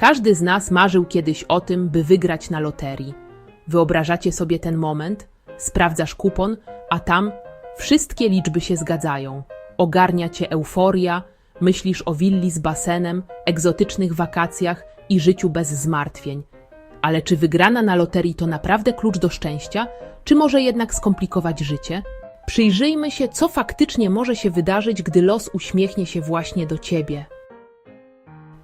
Każdy z nas marzył kiedyś o tym, by wygrać na loterii. Wyobrażacie sobie ten moment? Sprawdzasz kupon, a tam wszystkie liczby się zgadzają. Ogarnia cię euforia, myślisz o willi z basenem, egzotycznych wakacjach i życiu bez zmartwień. Ale czy wygrana na loterii to naprawdę klucz do szczęścia, czy może jednak skomplikować życie? Przyjrzyjmy się, co faktycznie może się wydarzyć, gdy los uśmiechnie się właśnie do ciebie.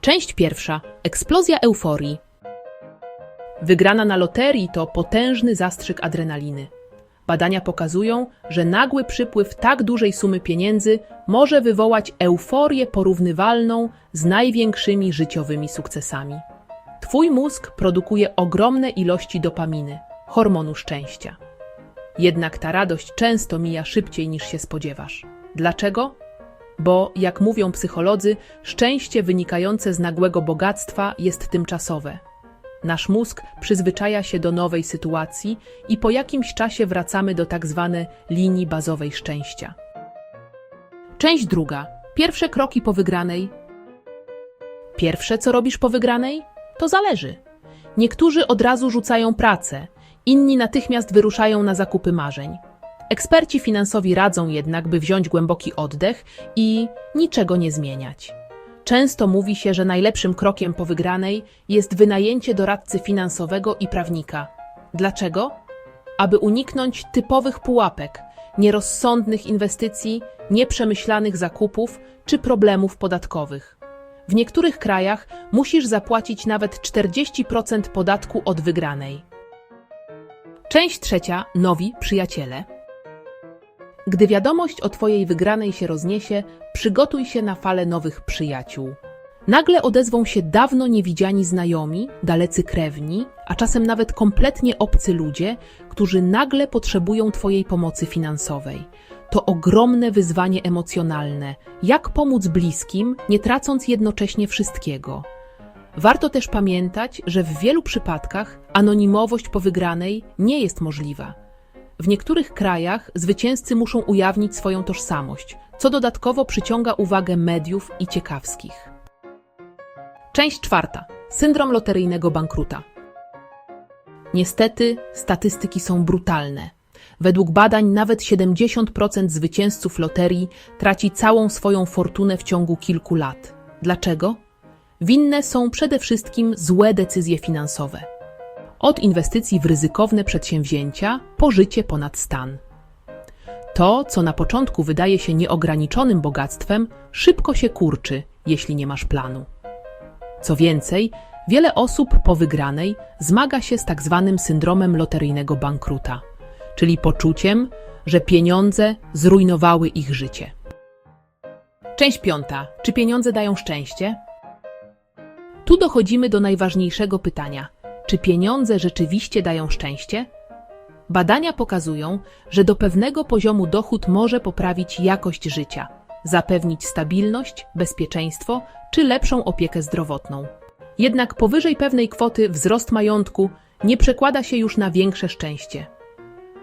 Część pierwsza. Eksplozja euforii. Wygrana na loterii to potężny zastrzyk adrenaliny. Badania pokazują, że nagły przypływ tak dużej sumy pieniędzy może wywołać euforię porównywalną z największymi życiowymi sukcesami. Twój mózg produkuje ogromne ilości dopaminy, hormonu szczęścia. Jednak ta radość często mija szybciej niż się spodziewasz. Dlaczego? Bo, jak mówią psycholodzy, szczęście wynikające z nagłego bogactwa jest tymczasowe. Nasz mózg przyzwyczaja się do nowej sytuacji i po jakimś czasie wracamy do tak zwanej linii bazowej szczęścia. Część druga. Pierwsze kroki po wygranej. Pierwsze, co robisz po wygranej? To zależy. Niektórzy od razu rzucają pracę, inni natychmiast wyruszają na zakupy marzeń. Eksperci finansowi radzą jednak, by wziąć głęboki oddech i niczego nie zmieniać. Często mówi się, że najlepszym krokiem po wygranej jest wynajęcie doradcy finansowego i prawnika. Dlaczego? Aby uniknąć typowych pułapek, nierozsądnych inwestycji, nieprzemyślanych zakupów czy problemów podatkowych. W niektórych krajach musisz zapłacić nawet 40% podatku od wygranej. Część trzecia. Nowi przyjaciele. Gdy wiadomość o Twojej wygranej się rozniesie, przygotuj się na falę nowych przyjaciół. Nagle odezwą się dawno niewidziani znajomi, dalecy krewni, a czasem nawet kompletnie obcy ludzie, którzy nagle potrzebują Twojej pomocy finansowej. To ogromne wyzwanie emocjonalne. Jak pomóc bliskim, nie tracąc jednocześnie wszystkiego? Warto też pamiętać, że w wielu przypadkach anonimowość po wygranej nie jest możliwa. W niektórych krajach zwycięzcy muszą ujawnić swoją tożsamość, co dodatkowo przyciąga uwagę mediów i ciekawskich. Część czwarta. Syndrom loteryjnego bankruta. Niestety, statystyki są brutalne. Według badań nawet 70% zwycięzców loterii traci całą swoją fortunę w ciągu kilku lat. Dlaczego? Winne są przede wszystkim złe decyzje finansowe. Od inwestycji w ryzykowne przedsięwzięcia po życie ponad stan. To, co na początku wydaje się nieograniczonym bogactwem, szybko się kurczy, jeśli nie masz planu. Co więcej, wiele osób po wygranej zmaga się z tak zwanym syndromem loteryjnego bankruta, czyli poczuciem, że pieniądze zrujnowały ich życie. Część piąta. Czy pieniądze dają szczęście? Tu dochodzimy do najważniejszego pytania: czy pieniądze rzeczywiście dają szczęście? Badania pokazują, że do pewnego poziomu dochód może poprawić jakość życia, zapewnić stabilność, bezpieczeństwo czy lepszą opiekę zdrowotną. Jednak powyżej pewnej kwoty wzrost majątku nie przekłada się już na większe szczęście.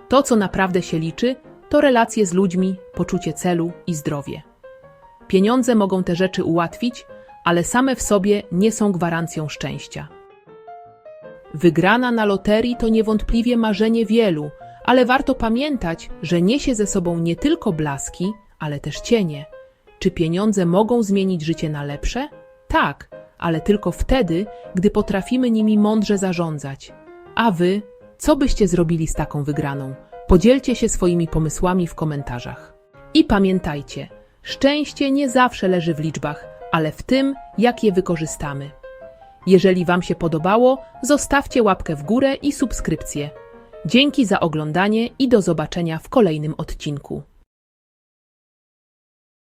To, co naprawdę się liczy, to relacje z ludźmi, poczucie celu i zdrowie. Pieniądze mogą te rzeczy ułatwić, ale same w sobie nie są gwarancją szczęścia. Wygrana na loterii to niewątpliwie marzenie wielu, ale warto pamiętać, że niesie ze sobą nie tylko blaski, ale też cienie. Czy pieniądze mogą zmienić życie na lepsze? Tak, ale tylko wtedy, gdy potrafimy nimi mądrze zarządzać. A wy, co byście zrobili z taką wygraną? Podzielcie się swoimi pomysłami w komentarzach. I pamiętajcie, szczęście nie zawsze leży w liczbach, ale w tym, jak je wykorzystamy. Jeżeli Wam się podobało, zostawcie łapkę w górę i subskrypcję. Dzięki za oglądanie i do zobaczenia w kolejnym odcinku.